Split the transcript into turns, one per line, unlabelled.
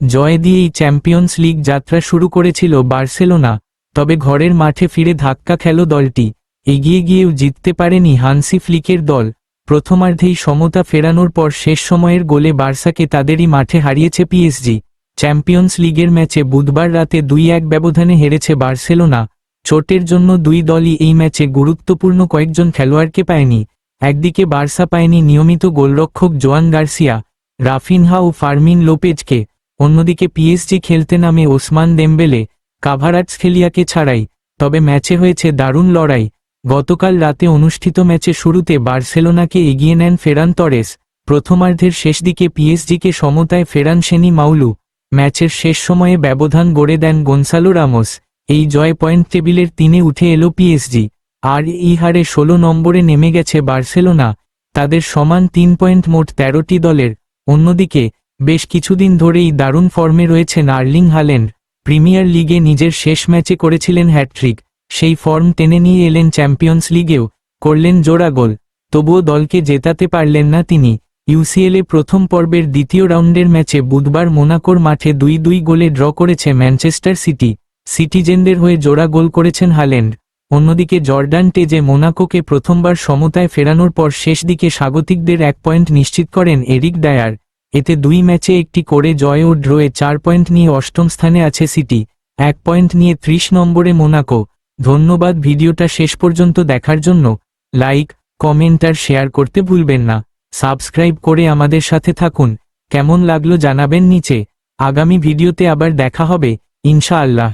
জয় দিয়েই champions league যাত্রা শুরু করেছিল বার্সেলোনা, তবে ঘরের মাঠে ফিরে ধাক্কা খেল দলটি। এগিয়ে গিয়েও জিততে পারেনি হানসি ফ্লিকের দল। প্রথমার্ধেই সমতা ফেরানোর পর শেষ সময়ের গোলে বার্সাকে তাদেরই মাঠে হারিয়েছে পিএসজি। চ্যাম্পিয়ন্স লিগের ম্যাচে বুধবার রাতে দুই এক ব্যবধানে হেরেছে বার্সেলোনা। চোটের জন্য দুই দলই এই ম্যাচে গুরুত্বপূর্ণ কয়েকজন খেলোয়াড়কে পায়নি। একদিকে বার্সা পায়নি নিয়মিত গোলরক্ষক জোয়ান গার্সিয়া, রাফিনহা ও ফার্মিন লোপেজকে। অন্যদিকে পিএসজি খেলতে নামে ওসমান দেম্বেলে কাভারাটস খেলিয়াকে ছাড়াই, তবে ম্যাচে হয়েছে দারুণ লড়াই। গতকাল রাতে অনুষ্ঠিত ম্যাচে শুরুতে বার্সেলোনাকে এগিয়ে নেন ফেরান তরেস, প্রথমার্ধের শেষ দিকে পিএসজিকে সমতায় ফেরান সেনি মাউলু। ম্যাচের শেষ সময়ে ব্যবধান গড়ে দেন গোনসালো রামোস। এই জয় পয়েন্ট টেবিলের তিনে উঠে এলো পিএসজি আর এই হারে ষোলো নম্বরে নেমে গেছে বার্সেলোনা। তাদের সমান তিন পয়েন্ট মোট তেরোটি দলের। অন্যদিকে বেশ কিছুদিন ধরেই দারুণ ফর্মে রয়েছেন আর্লিং হাল্যান্ড প্রিমিয়ার লিগে নিজের শেষ ম্যাচে করেছিলেন হ্যাট্রিক সেই ফর্ম টেনে নিয়ে এলেন চ্যাম্পিয়ন্স লিগেও, করলেন জোড়া গোল, তবুও দলকে জেতাতে পারলেন না তিনি ইউসিএলে প্রথম পর্বের দ্বিতীয় রাউন্ডের ম্যাচে বুধবার মোনাকোর মাঠে দুই দুই গোলে ড্র করেছে ম্যানচেস্টার সিটি, সিটিজেনদের হয়ে জোড়া গোল করেছেন হাল্যান্ড অন্যদিকে জর্ডান টেজে মোনাকোকে প্রথমবার সমতায় ফেরানোর পর শেষ দিকে স্বাগতিকদের এক পয়েন্ট নিশ্চিত করেন এরিক ডায়ার এতে দুই ম্যাচে একটি করে জয় ও ড্রয়ে চার পয়েন্ট নিয়ে অষ্টম স্থানে আছে সিটি, এক পয়েন্ট নিয়ে ত্রিশ নম্বরে মোনাকো। ধন্যবাদ ভিডিওটা শেষ পর্যন্ত দেখার জন্য। লাইক, কমেন্ট আর শেয়ার করতে ভুলবেন না। সাবস্ক্রাইব করে আমাদের সাথে থাকুন। কেমন লাগল জানাবেন নিচে। আগামী ভিডিওতে আবার দেখা হবে। ইনশাআল্লাহ।